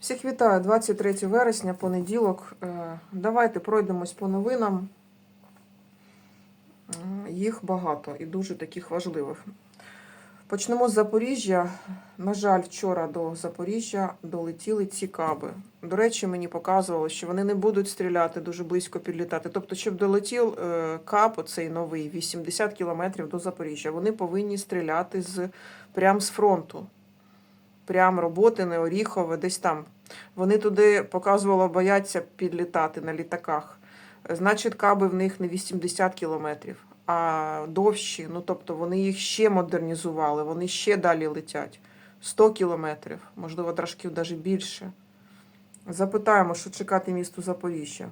Всіх вітаю, 23 вересня, понеділок. Е, Давайте пройдемось по новинам. Їх багато і дуже таких важливих. Почнемо з Запоріжжя. На жаль, вчора до Запоріжжя долетіли ці каби. До речі, мені показували, що вони не будуть стріляти дуже близько підлітати. Тобто, щоб долетів е, кап, оцей новий, 80 кілометрів до Запоріжжя, вони повинні стріляти з прямо з фронту. Прям Роботине, Оріхове, десь там. Вони туди показувало, бояться підлітати на літаках. Значить, каби в них не 80 кілометрів, а довші. Ну тобто вони їх ще модернізували, вони ще далі летять. 100 кілометрів, можливо, трошки навіть більше. Запитаємо, що чекати місту Запоріжжя.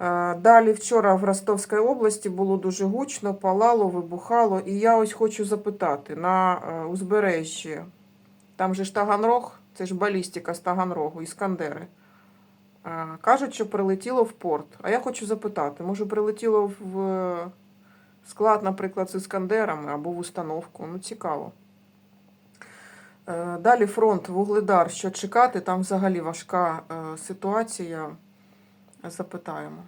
Е, Далі вчора в Ростовській області було дуже гучно, палало, вибухало. І я ось хочу запитати на е, узбережжі. Там же ж Таганрог, це ж балістика з Таганрогу, Іскандери. Е, Кажуть, що прилетіло в порт. А я хочу запитати, може прилетіло в склад, наприклад, з Іскандерами або в установку. Ну, цікаво. Далі фронт, Вугледар. Що чекати? Там взагалі важка ситуація. Запитаємо.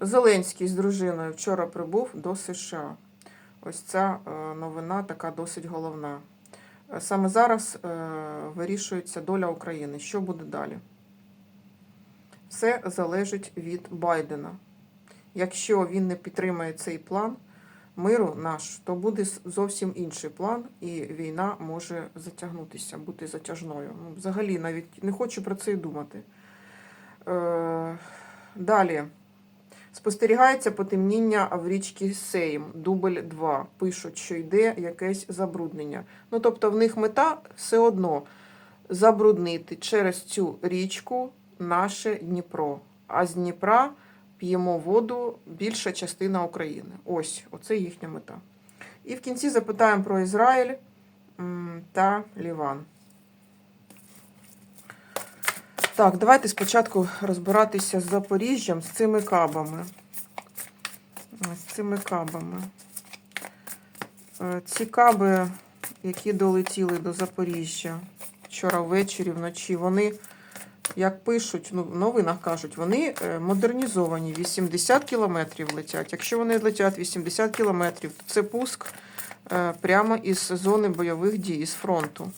Зеленський з дружиною вчора прибув до США. Ось ця е, новина така досить головна. Е, Саме зараз е, вирішується доля України. Що буде далі? Все залежить від Байдена. Якщо він не підтримає цей план миру наш, то буде зовсім інший план, і війна може затягнутися, бути затяжною. Ну, взагалі, навіть не хочу про це й думати. Е, Далі. Спостерігається потемніння в річці Сейм, дубль 2. Пишуть, що йде якесь забруднення. Ну, тобто, в них мета все одно забруднити через цю річку наше Дніпро. А з Дніпра п'ємо воду більша частина України. Ось, оце їхня мета. І в кінці запитаємо про Ізраїль та Ліван. Так, давайте спочатку розбиратися з Запоріжжям, з цими кабами. З цими кабами. Е, Ці каби, які долетіли до Запоріжжя вчора ввечері, вночі, вони, як пишуть, ну, в новинах кажуть, вони е, модернізовані, 80 кілометрів летять. Якщо вони летять 80 кілометрів, то це пуск е, прямо із зони бойових дій, із фронту.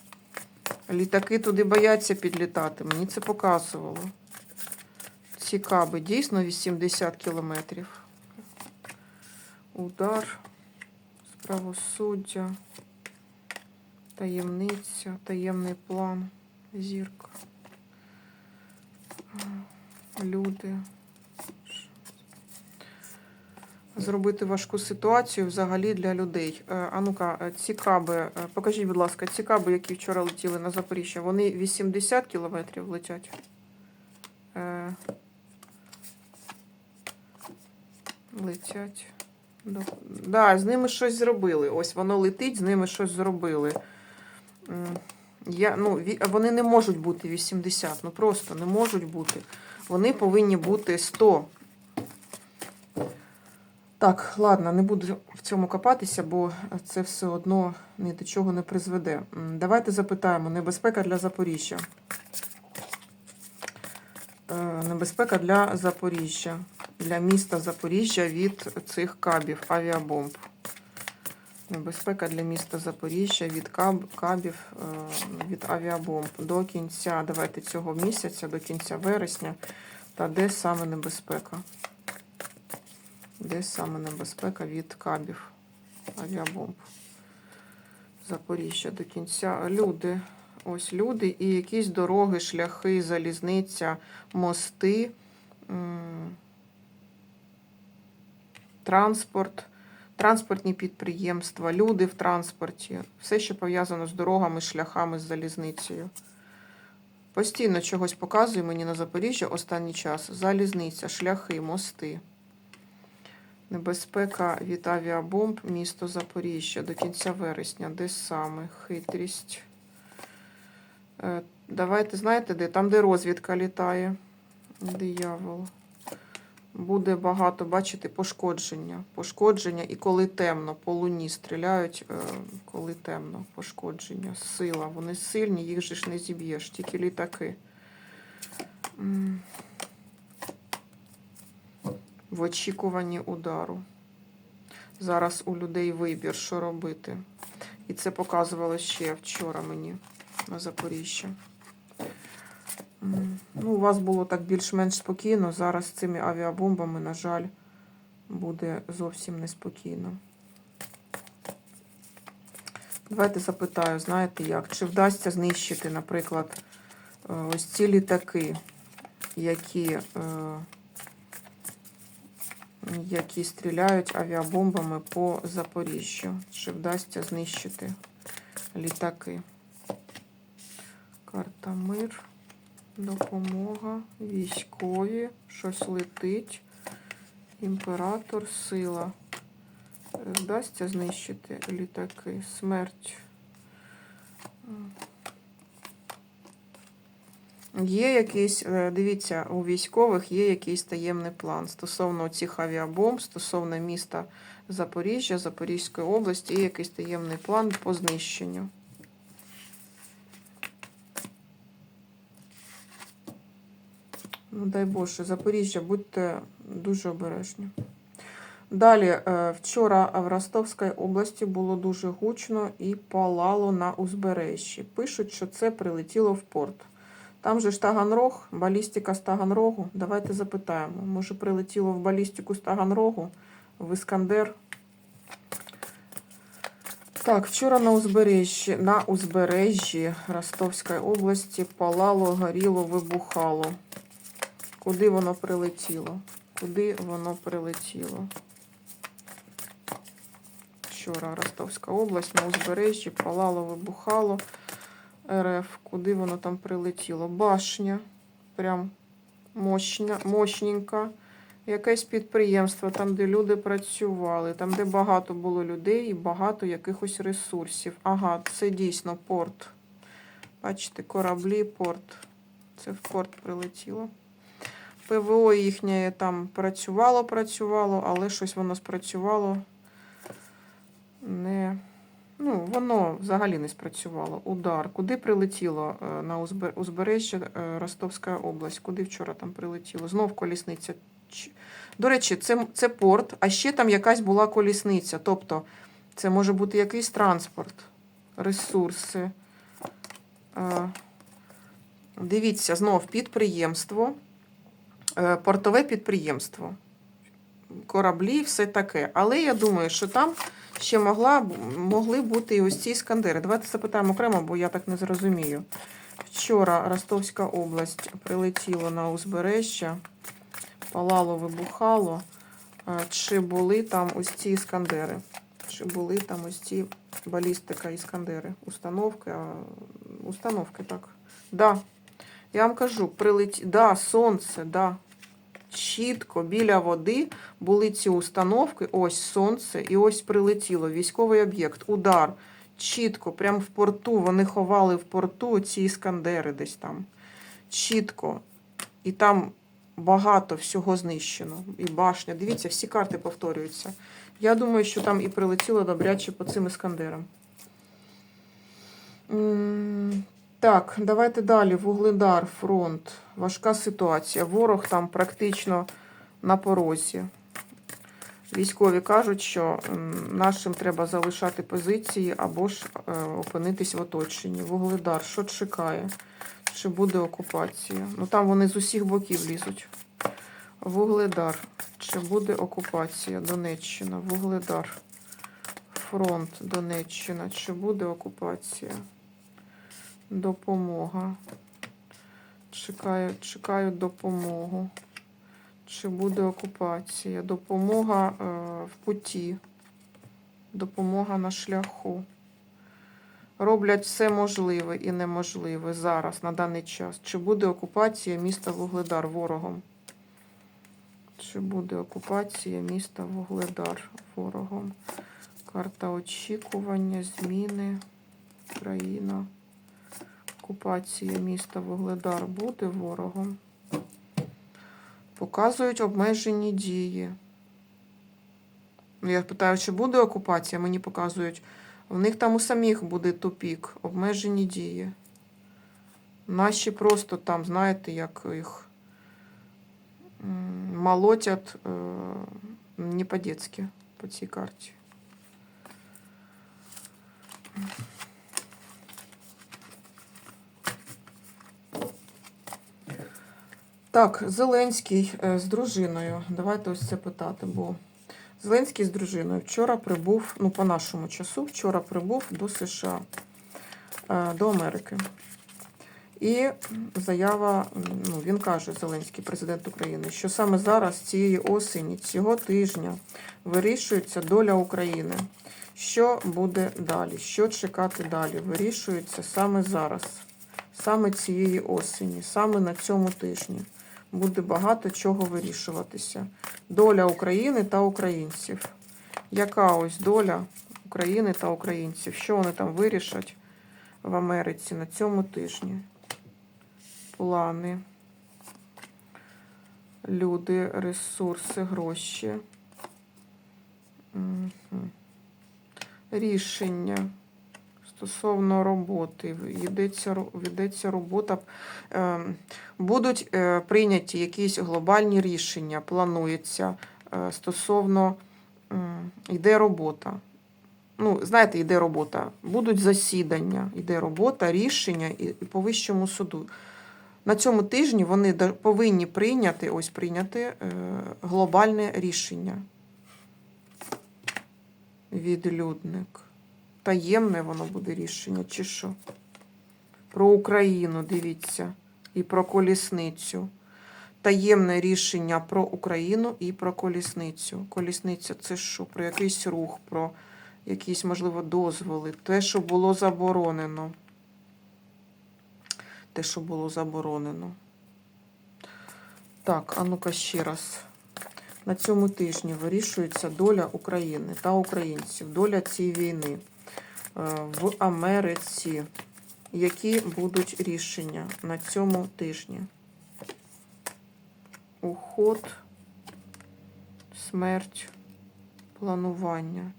Літаки туди бояться підлітати. Мені це показувало. Ці каби дійсно 80 кілометрів. Удар, правосуддя, таємниця, таємний план, зірка. Люди. Зробити важку ситуацію взагалі для людей. Е, А ну-ка, е, ці каби, е, покажіть, будь ласка, ці каби, які вчора летіли на Запоріжжя, вони 80 кілометрів летять. Летять. Да, з ними щось зробили. Ось воно летить, з ними щось зробили. Я, ну, вони не можуть бути 80, ну просто не можуть бути. Вони повинні бути 100. Так, ладно, не буду в цьому копатися, бо це все одно ні до чого не призведе. Давайте запитаємо: небезпека для Запоріжжя. Е, Небезпека для Запоріжжя, для міста Запоріжжя від цих кабів, авіабомб. Небезпека для міста Запоріжжя від каб, кабів, е, від авіабомб до кінця, давайте цього місяця, до кінця вересня. Та де саме небезпека? Де саме небезпека від кабів авіабомб? Запоріжжя до кінця. Люди. Ось люди і якісь дороги, шляхи, залізниця, мости, транспорт, транспортні підприємства, люди в транспорті, все, що пов'язано з дорогами, шляхами, з залізницею. Постійно чогось показує мені на Запоріжжя останній час. Залізниця, шляхи, мости. Небезпека від авіабомб, місто Запоріжжя до кінця вересня. Де саме? Хитрість. Е, Давайте, знаєте, де? Там, де розвідка літає. Диявол. Буде багато, бачите, пошкодження. Пошкодження, і коли темно, по луні стріляють, е, коли темно, пошкодження, сила. Вони сильні, їх же ж не зіб'єш, тільки літаки. В очікуванні удару. Зараз у людей вибір, що робити. І це показувало ще вчора мені на Запоріжжя. Ну, у вас було так більш-менш спокійно. Зараз з цими авіабомбами, на жаль, буде зовсім неспокійно. Давайте запитаю, знаєте як? Чи вдасться знищити, наприклад, е, ось ці літаки, які, е, які стріляють авіабомбами по Запоріжжю? Чи вдасться знищити літаки? Карта мир. Допомога, військові, щось летить, імператор, сила. Вдасться знищити літаки, смерть. Є якийсь, е, дивіться, у військових є якийсь таємний план стосовно цих авіабомб, стосовно міста Запоріжжя, Запорізької області, є якийсь таємний план по знищенню. Ну, дай Боже, Запоріжжя, будьте дуже обережні. Далі, е, вчора в Ростовській області було дуже гучно і палало на узбережжі. Пишуть, що це прилетіло в порт. Там же Таганрог, балістика з Таганрогу. Давайте запитаємо. Може, прилетіло в балістику з Таганрогу, в Іскандер. Так, вчора на узбережжі, на узбережжі Ростовської області палало, горіло, вибухало. Куди воно прилетіло? Куди воно прилетіло? Вчора Ростовська область на узбережжі палало, вибухало РФ. Куди воно там прилетіло? Башня. Прям мощня, мощненька. Якесь підприємство, там, де люди працювали, там, де багато було людей і багато якихось ресурсів. Ага, це дійсно порт. Бачите, кораблі, порт. Це в порт прилетіло. ПВО їхнє там працювало, працювало, але щось воно спрацювало. Не, ну, воно взагалі не спрацювало. Удар. Куди прилетіло е, на узбережжя е, Ростовська область? Куди вчора там прилетіло? Знов колісниця. До речі, це, це порт, а ще там якась була колісниця. Тобто це може бути якийсь транспорт, ресурси. Е, Дивіться, знов підприємство. Портове підприємство, кораблі, все таке. Але я думаю, що там ще могла, могли бути і ось ці іскандери. Давайте запитаємо окремо, бо я так не зрозумію. Вчора Ростовська область прилетіла на узбережжя, палало, вибухало. Чи були там ось ці іскандери? Чи були там ось ці балістика іскандери? Установки, установки, так. Да. Я вам кажу, прилеті... Да, сонце, да. Чітко біля води були ці установки. Ось сонце, і ось прилетіло. Військовий об'єкт, удар. Чітко, прямо в порту. Вони ховали в порту ці іскандери десь там. Чітко. І там багато всього знищено. І башня. Дивіться, всі карти повторюються. Я думаю, що там і прилетіло добряче по цим іскандерам. Так, давайте далі. Вугледар, фронт. Важка ситуація. Ворог там практично на порозі. Військові кажуть, що нашим треба залишати позиції або ж е, опинитись в оточенні. Вугледар, що чекає? Чи буде окупація? Ну там вони з усіх боків лізуть. Вугледар. Чи буде окупація? Донеччина. Вугледар. Фронт Донеччина. Чи буде окупація? Допомога. Чекаю, чекаю допомогу. Чи буде окупація? Допомога е, в путі. Допомога на шляху. Роблять все можливе і неможливе зараз, на даний час. Чи буде окупація міста Вугледар ворогом? Чи буде окупація міста Вугледар ворогом? Карта очікування, зміни, країна. Окупація міста Вугледар буде ворогом. Показують обмежені дії. Ну, Я питаю, чи буде окупація? Мені показують, в них там у самих буде тупік, обмежені дії. Наші просто там, знаєте, як їх молотять е, не по-детськи по цій карті. Так, Зеленський е, з дружиною. Давайте ось це питати, бо Зеленський з дружиною вчора прибув, ну, по нашому часу, вчора прибув до США, е, до Америки. І заява, ну, він каже, Зеленський, президент України, що саме зараз, цієї осені, цього тижня, вирішується доля України. Що буде далі? Що чекати далі? Вирішується саме зараз, саме цієї осені, саме на цьому тижні. Буде багато чого вирішуватися. Доля України та українців. Яка ось доля України та українців? Що вони там вирішать в Америці на цьому тижні? Плани, люди, ресурси, гроші. Мгм. Рішення стосовно роботи. Йдеться, ведеться робота. Ем, Будуть е, прийняті якісь глобальні рішення, планується е, стосовно йде робота. Ну, знаєте, йде робота. Будуть засідання, йде робота, рішення і, і по вищому суду. На цьому тижні вони повинні прийняти, ось прийняти е, глобальне рішення. Відлюдник. Таємне воно буде рішення, чи що? Про Україну, дивіться, і про колісницю. Таємне рішення про Україну і про колісницю. Колісниця це що? Про якийсь рух, про якісь, можливо, дозволи. Те, що було заборонено. Те, що було заборонено. Так, а ну-ка ще раз. На цьому тижні вирішується доля України та українців, доля цієї війни в Америці. Які будуть рішення на цьому тижні? Уход, смерть, планування.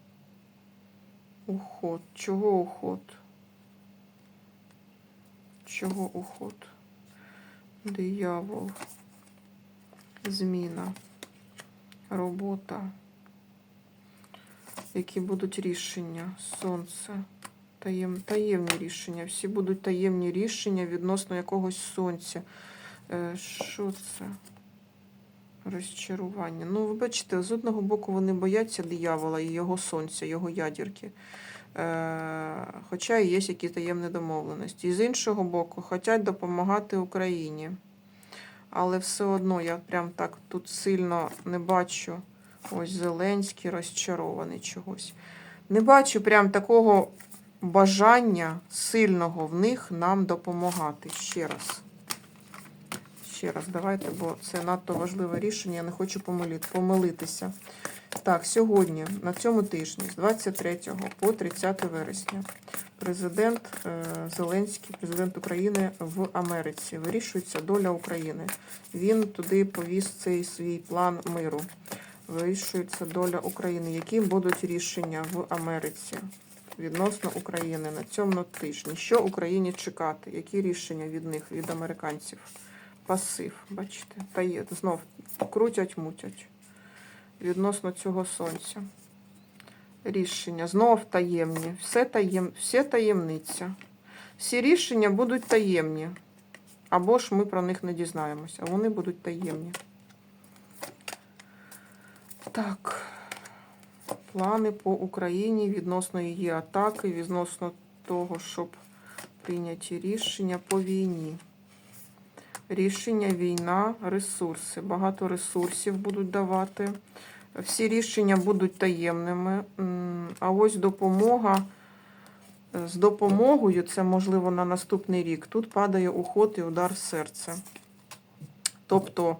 Уход. Чого уход? Чого уход? Диявол. Зміна. Робота. Які будуть рішення? Сонце. Таєм, таємні рішення. Всі будуть таємні рішення відносно якогось сонця. Е, що це? Розчарування. Ну, ви бачите, з одного боку вони бояться диявола і його сонця, його ядірки. Е, хоча і є якісь таємні домовленості. І з іншого боку, хочуть допомагати Україні. Але все одно я прям так тут сильно не бачу. Ось Зеленський розчарований чогось. Не бачу прям такого бажання сильного в них нам допомагати. Ще раз. Ще раз, давайте, бо це надто важливе рішення. Я не хочу помилити, помилитися. Так, сьогодні, на цьому тижні, з 23 по 30 вересня, президент е, Зеленський, президент України в Америці, вирішується доля України. Він туди повіз цей свій план миру. Вирішується доля України. Які будуть рішення в Америці відносно України на цьому тижні? Що Україні чекати? Які рішення від них, від американців? Пасив, бачите, та є знов крутять, мутять відносно цього сонця. Рішення знов таємні. Все таєм, все таємниця. Всі рішення будуть таємні. Або ж ми про них не дізнаємося, вони будуть таємні. Так. Плани по Україні відносно її атаки, відносно того, щоб прийняті рішення по війні. Рішення, війна, ресурси. Багато ресурсів будуть давати. Всі рішення будуть таємними. А ось допомога. е, З допомогою, це можливо на наступний рік. Тут падає уход і удар в серце. Тобто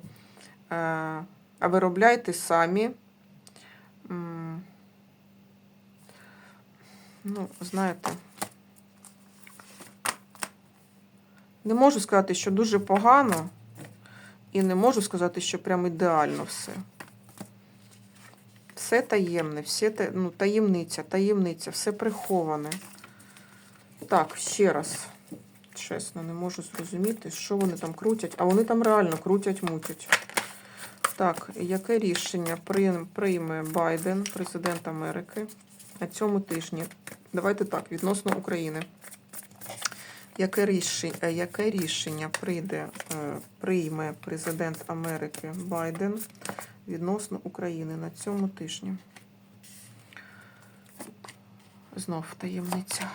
е, виробляйте самі. Ну, знаєте, не можу сказати, що дуже погано. І не можу сказати, що прям ідеально все. Все таємне, все ну, таємниця, таємниця, все приховане. Так, ще раз. Чесно, не можу зрозуміти, що вони там крутять. А вони там реально крутять, мутять. Так, яке рішення прийме Байден, президент Америки, на цьому тижні? Давайте так, відносно України. Яке рішення, яке рішення прийде, е, прийме президент Америки Байден відносно України на цьому тижні? Знов таємниця.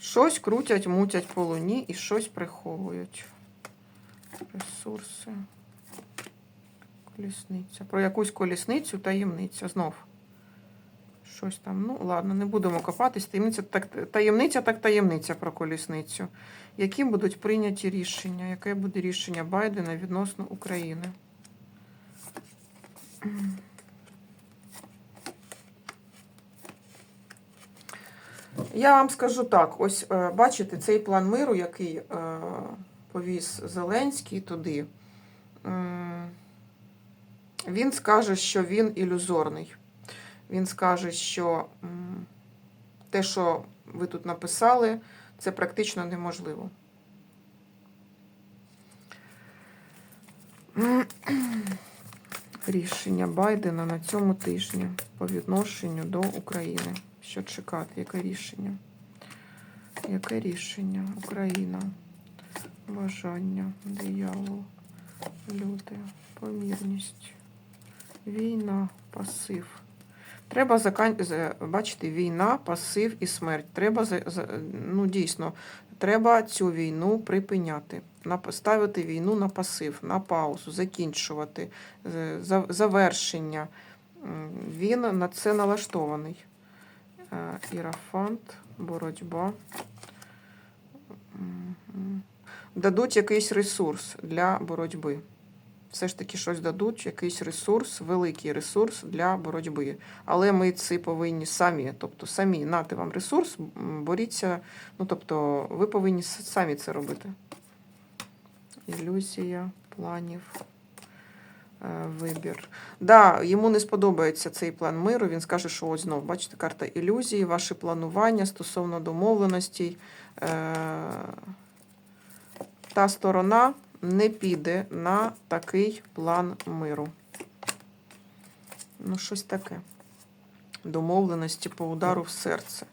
Щось крутять, мутять по луні і щось приховують. Ресурси. Колісниця. Про якусь колісницю таємниця. Знов. Щось там. Ну, ладно, не будемо копатись. Таємниця так, таємниця, так таємниця про колісницю. Які будуть прийняті рішення? Яке буде рішення Байдена відносно України? Я вам скажу так: ось е, бачите, цей план миру, який е, повіз Зеленський туди, він скаже, що він ілюзорний. Він скаже, що те, що ви тут написали, це практично неможливо. Рішення Байдена на цьому тижні по відношенню до України. Що чекати? Яке рішення? Яке рішення? Україна. Бажання, диявол, люди, помірність, війна, пасив. Треба закан... бачити, війна, пасив і смерть. Треба ну, дійсно, треба цю війну припиняти. Ставити війну на пасив, на паузу, закінчувати, завершення. Він на це налаштований. Е, Ірафант, боротьба. Дадуть якийсь ресурс для боротьби. Все ж таки щось дадуть, якийсь ресурс, великий ресурс для боротьби. Але ми це повинні самі, тобто самі нати вам ресурс, боріться. Ну, тобто, ви повинні самі це робити. Ілюзія планів. е, Вибір. Да, йому не сподобається цей план миру. Він скаже, що ось знов, бачите, карта ілюзії, ваші планування стосовно домовленостей. Е, Та сторона не піде на такий план миру. Ну, щось таке. Домовленості по удару в серце.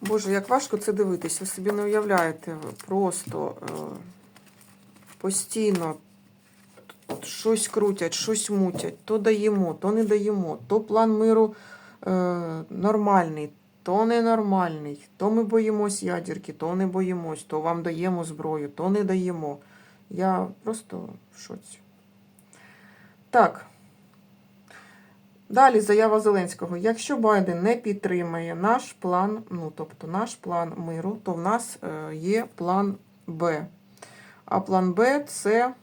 Боже, як важко це дивитись. Ви собі не уявляєте. Просто е, постійно щось крутять, щось мутять, то даємо, то не даємо, то план миру е, нормальний, то ненормальний, то ми боїмось ядерки, то не боїмось, то вам даємо зброю, то не даємо. Я просто в шоці. Так. Далі заява Зеленського. Якщо Байден не підтримає наш план, ну тобто наш план миру, то в нас е, є план Б. А план Б це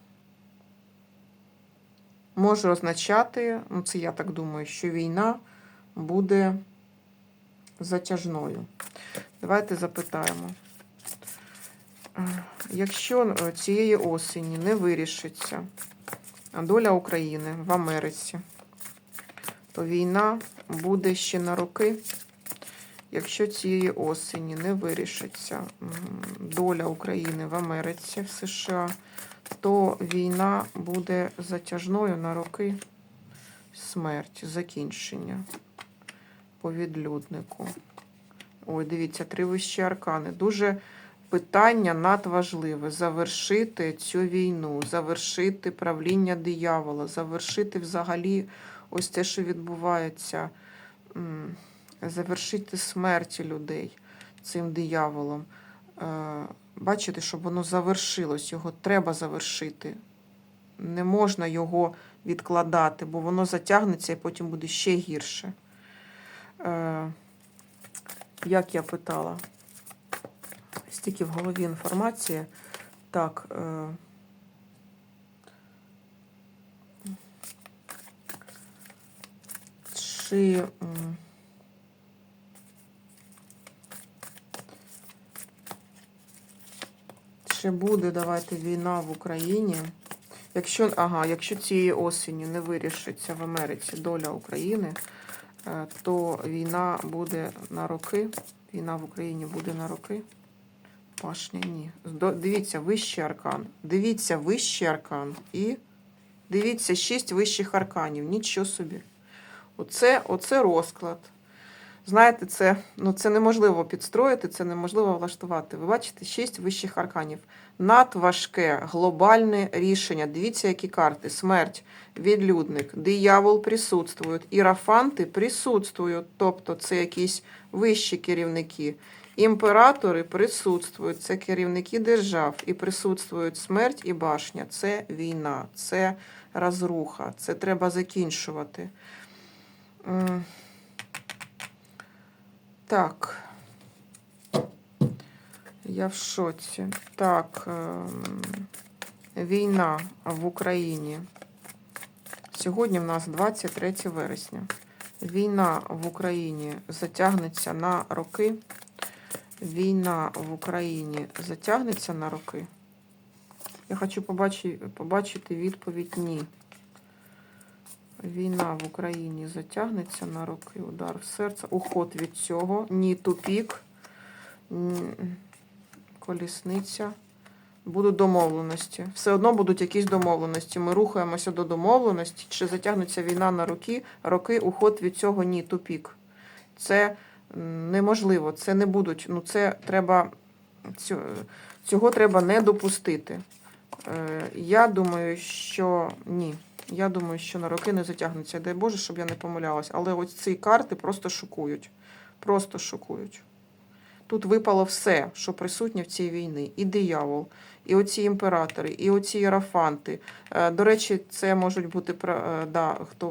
може означати, ну це я так думаю, що війна буде затяжною. Давайте запитаємо. Е, Якщо е, цієї осені не вирішиться доля України в Америці, то війна буде ще на роки. Якщо цієї осені не вирішиться доля України в Америці, в США, то війна буде затяжною на роки смерть, закінчення по відлюднику. Ой, дивіться, три вищі аркани. Дуже питання надважливе. Завершити цю війну, завершити правління диявола, завершити взагалі ось те, що відбувається, завершити смерті людей цим дияволом. Е, Бачите, щоб воно завершилось, його треба завершити. Не можна його відкладати, бо воно затягнеться і потім буде ще гірше. Е, Як я питала? Стільки в голові інформації. Так. Е, чи. Чи буде давайте війна в Україні? Якщо, ага, якщо цієї осені не вирішиться в Америці доля України, то війна буде на роки. Війна в Україні буде на роки. Пашня, ні. Дивіться, вищий аркан. Дивіться, вищий аркан. І дивіться, шість вищих арканів. Нічого собі. Оце, оце розклад. Знаєте, це, ну, це неможливо підстроїти, це неможливо влаштувати. Ви бачите, шість вищих арканів. Надважке глобальне рішення. Дивіться, які карти: смерть, відлюдник, диявол присутствують, ірафанти присутствують, тобто це якісь вищі керівники. Імператори присутствують, це керівники держав, і присутствують смерть і башня. Це війна, це розруха, це треба закінчувати. Так. Я в шоці. Так. ем, Війна в Україні. Сьогодні в нас 23 вересня. Війна в Україні затягнеться на роки. Війна в Україні затягнеться на роки. Я хочу побачити відповідь ні. Війна в Україні затягнеться на роки. Удар в серце. Уход від цього. Ні, тупік. Ні, Колісниця. Будуть домовленості. Все одно будуть якісь домовленості. Ми рухаємося до домовленості. Чи затягнеться війна на роки? Роки, уход від цього ні, тупік. Це неможливо. Це не будуть. Ну, це треба. Цього треба не допустити. Е, Я думаю, що ні. Я думаю, що на роки не затягнеться. Дай Боже, щоб я не помилялась. Але ось ці карти просто шокують. Просто шокують. Тут випало все, що присутнє в цій війні. І диявол, і оці імператори, і оці іерафанти. Е, До речі, це можуть бути е, да, хто,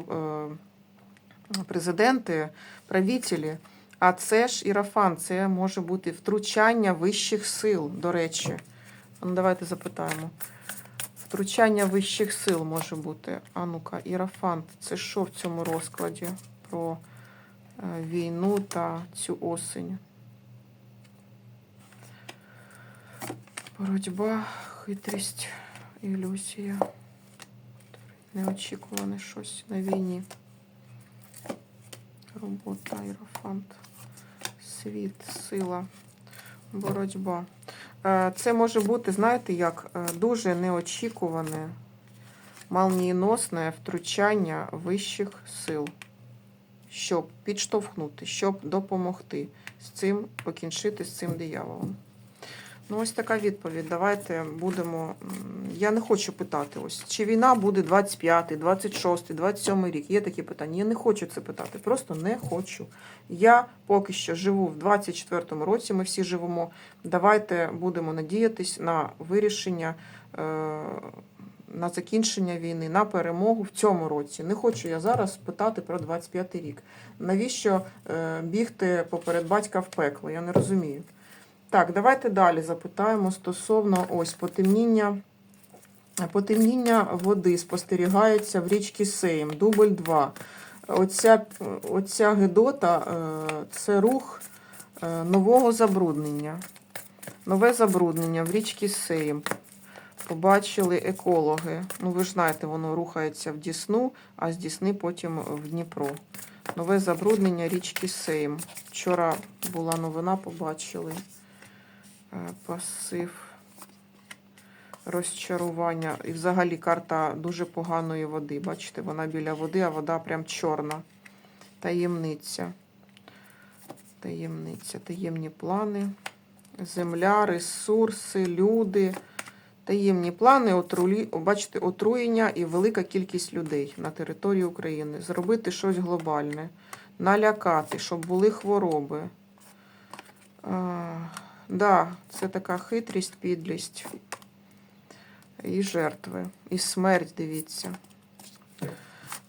е, президенти, правителі. А це ж іерафант, це може бути втручання вищих сил, до речі. Ну, давайте запитаємо. Втручання вищих сил може бути. А ну-ка, іерафант, це що в цьому розкладі про е, війну та цю осень? Боротьба, хитрість, ілюзія. Неочікуване щось на війні. Робота, іерафант, світ, сила, боротьба. Е, Це може бути, знаєте, як е, дуже неочікуване, молнієносне втручання вищих сил, щоб підштовхнути, щоб допомогти з цим покінчити з цим дияволом. Ну, ось така відповідь. Давайте будемо. Я не хочу питати, ось чи війна буде 25, 26, 27 рік. Є такі питання. Я не хочу це питати. Просто не хочу. Я поки що живу в 24-му році. Ми всі живемо. Давайте будемо надіятись на вирішення, е, на закінчення війни, на перемогу в цьому році. Не хочу я зараз питати про 25 рік. Навіщо е, бігти поперед батька в пекло? Я не розумію. Так, давайте далі запитаємо стосовно ось потемніння. Потемніння води спостерігається в річці Сейм, дубль 2. Оця, оця гедота е, це рух е, нового забруднення. Нове забруднення в річці Сейм. Побачили екологи. Ну, ви ж знаєте, воно рухається в Дісну, а з Дісни потім в Дніпро. Нове забруднення річки Сейм. Вчора була новина, побачили. Е, Пасив, розчарування. І взагалі карта дуже поганої води. Бачите, вона біля води, а вода прям чорна. Таємниця. Таємниця, таємні плани. Земля, ресурси, люди. Таємні плани, отрулі, бачите, отруєння і велика кількість людей на території України. Зробити щось глобальне, налякати, щоб були хвороби. Да, це така хитрість, підлість. І жертви, і смерть, дивіться.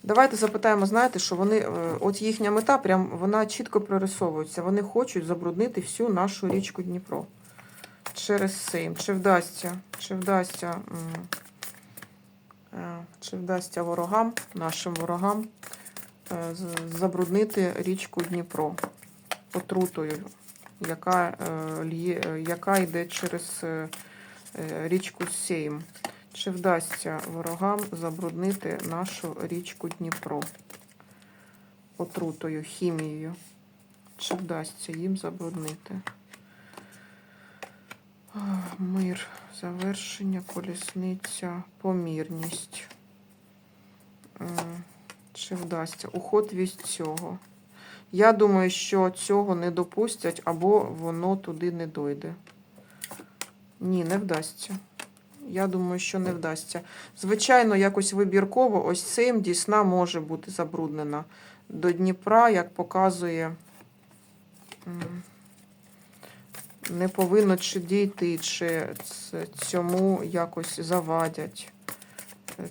Давайте запитаємо, знаєте, що вони, е, от їхня мета, прям вона чітко прорисовується. Вони хочуть забруднити всю нашу річку Дніпро через Сейм. Чи вдасться, чи вдасться, е, чи вдасться ворогам, нашим ворогам, е, забруднити річку Дніпро отрутою, яка, е, е, яка йде через е, річку Сейм. Чи вдасться ворогам забруднити нашу річку Дніпро отрутою, хімією? Чи вдасться їм забруднити? Мир, завершення, колісниця, помірність. Чи вдасться? Уход від цього. Я думаю, що цього не допустять, або воно туди не дойде. Ні, не вдасться. Я думаю, що не вдасться. Звичайно, якось вибірково ось цим Дісна може бути забруднена. До Дніпра, як показує, не повинно чи дійти, чи цьому якось завадять.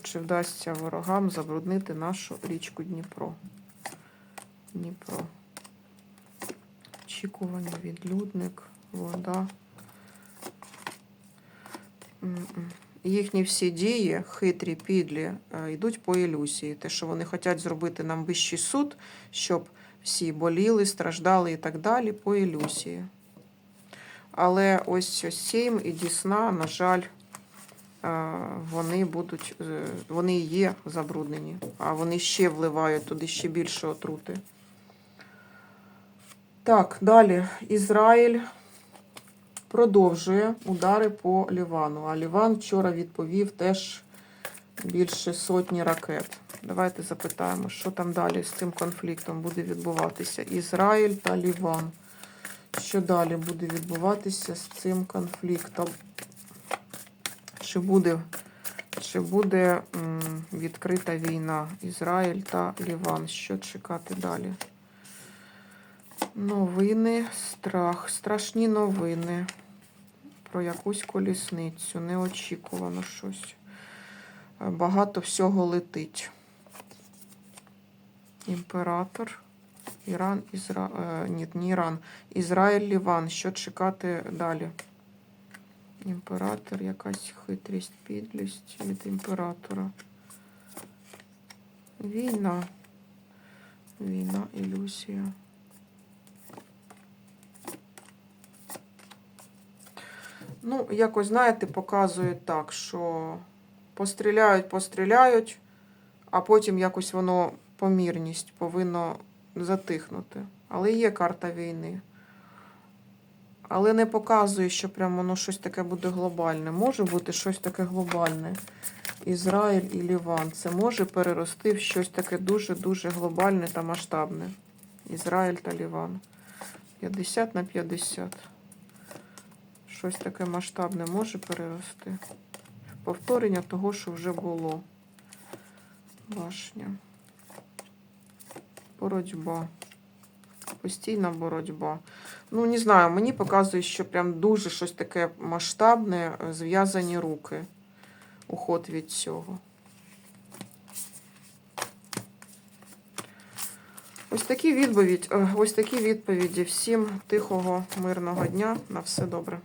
Чи вдасться ворогам забруднити нашу річку Дніпро? Дніпро. Очікування, відлюдник, вода. Їхні всі дії, хитрі, підлі, е, йдуть по ілюзії. Те, що вони хочуть зробити нам вищий суд, щоб всі боліли, страждали і так далі, по ілюзії. Але ось Сім і Дісна, на жаль, е, вони будуть, е, вони є забруднені, а вони ще вливають туди ще більше отрути. Так, далі. Ізраїль продовжує удари по Лівану. А Ліван вчора відповів теж більше сотні ракет. Давайте запитаємо, що там далі з цим конфліктом буде відбуватися. Ізраїль та Ліван. Що далі буде відбуватися з цим конфліктом? Чи буде, чи буде м, відкрита війна Ізраїль та Ліван? Що чекати далі? Новини, страх, страшні новини про якусь колісницю. Неочікувано щось. Е, Багато всього летить. Імператор. Іран, Ізра... е, Ні, не Іран. Ізраїль, Ліван. Що чекати далі? Імператор, якась хитрість, підлість від імператора. Війна. Війна, ілюзія. Ну, якось, знаєте, показують так, що постріляють, постріляють, а потім якось воно помірність повинно затихнути. Але є карта війни. Але не показує, що прямо воно щось таке буде глобальне. Може бути щось таке глобальне. Ізраїль і Ліван. Це може перерости в щось таке дуже-дуже глобальне та масштабне. Ізраїль та Ліван. 50 на 50 щось таке масштабне може перерости. Повторення того, що вже було. Башня. Боротьба. Постійна боротьба. Ну, не знаю, мені показує, що прям дуже щось таке масштабне, е, зв'язані руки. Уход від цього. Ось такі відповідь, е, ось такі відповіді. Всім тихого, мирного дня. На все добре.